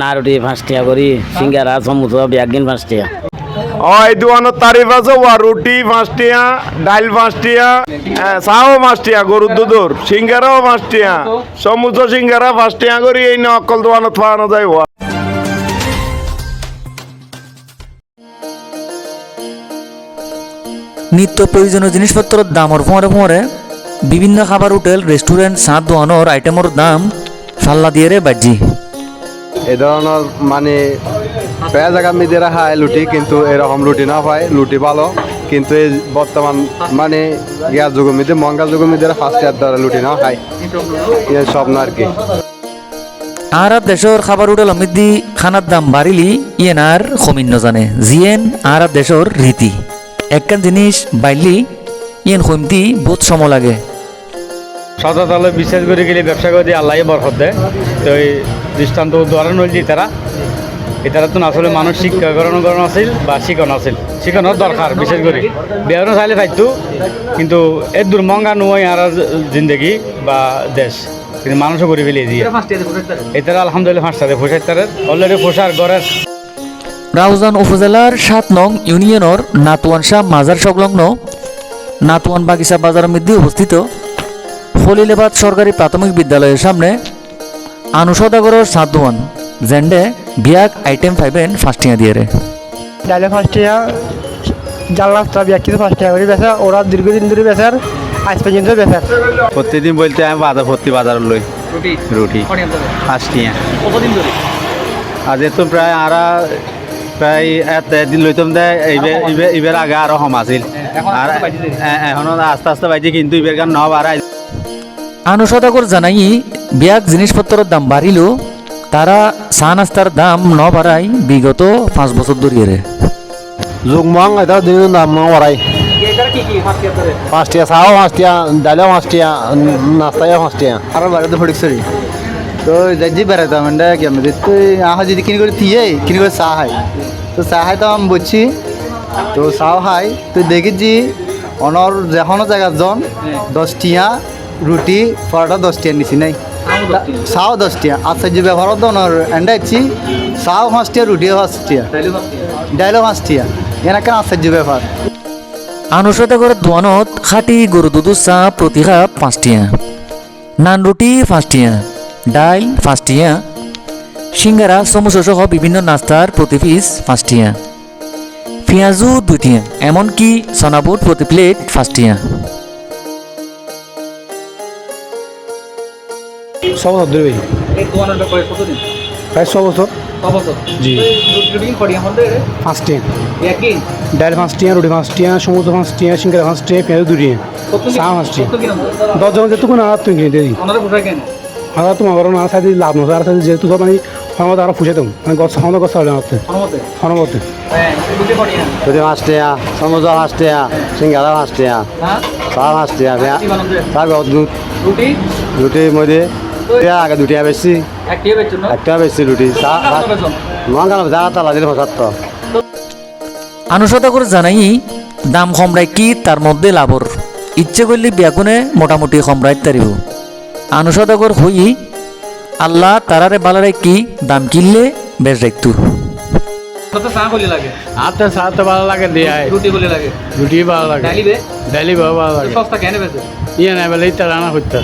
না রুটি পাঁচ টাকা করি সিঙ্গারা সমুদ্র একদিন পাঁচ টাকা ও এই দোকানের তারিফ আছে ওয়া রুটি পাঁচটিয়া ডাইল পাঁচটিয়া চাও পাঁচটিয়া গরুর দুধর সিঙ্গারাও পাঁচটিয়া সমুদ্র সিঙ্গারা পাঁচটিয়া করি এই না অকল দোকানত পাওয়ানো যায় ওয়া। নিত্য প্রয়োজনীয় জিনিসপত্রের দামর ফোঁরে ফোঁরে বিভিন্ন খাবার হোটেল রেস্টুরেন্ট সাত দোকানোর আইটেমের দাম ফাল্লা দিয়ে রে বাজি। এই ধরনের মানে প্রায় জায়গা মেয়েদেরা খায় লুটি, কিন্তু এরকম লুটি না পায় লুটি ভালো। কিন্তু এই বর্তমান মানে ইয়ার যুগ মেয়েদের মঙ্গল যুগ মেয়েদেরা ফার্স্ট ইয়ার দ্বারা লুটি না খায়। স্বপ্ন আর কি। আর আর দেশের খাবার হোটেল অমিদি খানার দাম বাড়িলি ইয়েন আর কমিন জানে। জিয়েন আর আর দেশের রীতি। একখান জিনিস বাইলি ইয়েন কমতি বহুত সময় লাগে। সততালে বিশ্বাস করে গেলে ব্যবসা করে দিয়ে আল্লাহ বরকত দেয়। তো এই দৃষ্টান্ত উদাহরণ হল যে তারা এটারা তো আসলে মানুষ শিক্ষাকরণ করণ আছিল বা শিখন আছিল। শিখনের দরকার বিশেষ করে। বেয়ারও চাইলে পাইতো কিন্তু এর দুর্মঙ্গা নয় আর জিন্দগি বা দেশ। কিন্তু মানুষও করে ফেলে দিয়ে। এটারা আলহামদুলিল্লাহ ফাঁসটারে পোষার তারে অলরেডি পোষার ঘরের রাউজান উপজেলার সাত নং ইউনিয়নের নাতুয়ান শাহ মাজার সংলগ্ন নাতুয়ান বাগিচা বাজারের মধ্যে অবস্থিত। খলিলেবাদ সরকারি প্রাথমিক বিদ্যালয়ের সামনে আনুসদাগরের সাত দোয়ান জেন্ডে বিয়াক আইটেম ফাইভেন ফার্স্টিয়া দিয়ে রে ডাইলে ফার্স্ট টাকা জাল রাস্তা ব্যক্তিতে ফার্স্ট টাকা করে বেচা ওরা দীর্ঘদিন ধরে বেচার আজ পর্যন্ত বেচার। প্রতিদিন বলতে আমি বাজার ভর্তি বাজার লই। রুটি? ফার্স্টিয়া কতদিন ধরে? আজ তো প্রায় আরা প্রায় এত দিন লইতাম এইবার এইবার আগে আরও সম আছিল। আর এখনও আস্তে আস্তে পাইছি কিন্তু এইবার গান নব আর আনুসদাগর জানাই বিয়াক জিনিসপত্রের দাম বাড়িলেও তারা চা নাস্তার দাম ন বাড়াই বিগত পাঁচ বছর ধরিয়ে রে যুগমং এটা দিনের নাম ওরাই পাঁচটিয়া চাও পাঁচটিয়া ডাইলেও পাঁচটিয়া নাস্তায় পাঁচটিয়া। আর বাড়িতে ফটিকছড়ি তো যাই বেড়াইতাম এটা কি আমি তুই আহ যদি কিনে করে দিয়ে কিনে করে চা খাই। তো চা খাই তো আমি বলছি তো চাও খাই তুই দেখেছি অনর যেখনো জায়গা জন দশটিয়া রুটি পরোটা দশটিয়া নিছি নাই। চাও দশটিয়া আশ্চর্য ব্যবহারত অনর এন্ডাইছি চাও পাঁচটিয়া রুটিও পাঁচটিয়া ডাইলও পাঁচটিয়া এনেকে আশ্চর্য ব্যাপার আনুসদাগরের দোয়ানত খাটি গরু দুধু চা প্রতি কাপ পাঁচটিয়া নান রুটি পাঁচটিয়া ডাইল পাঁচটিয়া সিঙ্গারা সমোসা সহ বিভিন্ন নাস্তার প্রতি পিস পাঁচটিয়া পেঁয়াজু দুটিয়া এমনকি সনাবুট প্রতি প্লেট পাঁচটিয়া ছ বছর ধরে ভাই। এই দোকানটা কতদিন? প্রায় ছ বছর। বছর। জি। পাঁচ পাঁচ টাকা রুটি পাঁচ টাকা সমুদ্র পাঁচ টাকা সিঙ্গারা পাঁচ টাকা পেঁয়াজ দুটি চা পাঁচ টাকা দশজন যেটুকু না তুমি কিনে দিই। ওনারা আর তোমার ঘর না সাইড লাভ নয় আর সাইড যেহেতু সব মানে ফর্মত আরও ফুসে দেবো। মানে গছ খাওয়া গছ চাইলে আমার ফর্মতে হ্যাঁ রুটি রুটি পাঁচটিয়া সমুদ্র পাঁচটিয়া সিঙ্গারা পাঁচটিয়া হ্যাঁ? চা পাঁচটিয়া কি বানাতে চা দুধ। রুটি? রুটি মধ্যে আগে দুটিয়া বেশি। একটি বেশি রুটি যা তালা দিলে পঁচাত্তর। আনুসদাগর জানাই দাম কমরাই কি তার মধ্যে লাভর? ইচ্ছে করলে বিয়াগুনে মোটামুটি কমরাই তারিব আনুসদাগর হই আল্লাহ তারারে বালারে কি দাম কিনলে বেশ রাখতু কত চা বলি লাগে? আচ্ছা সাথে ভালো লাগে দিয়ে রুটি বলি লাগে? রুটি ভালো লাগে। ডালি ভালো লাগে। সস্তা কেন বেচে? ইয়ে নাই বলে ইটা রান্না করতে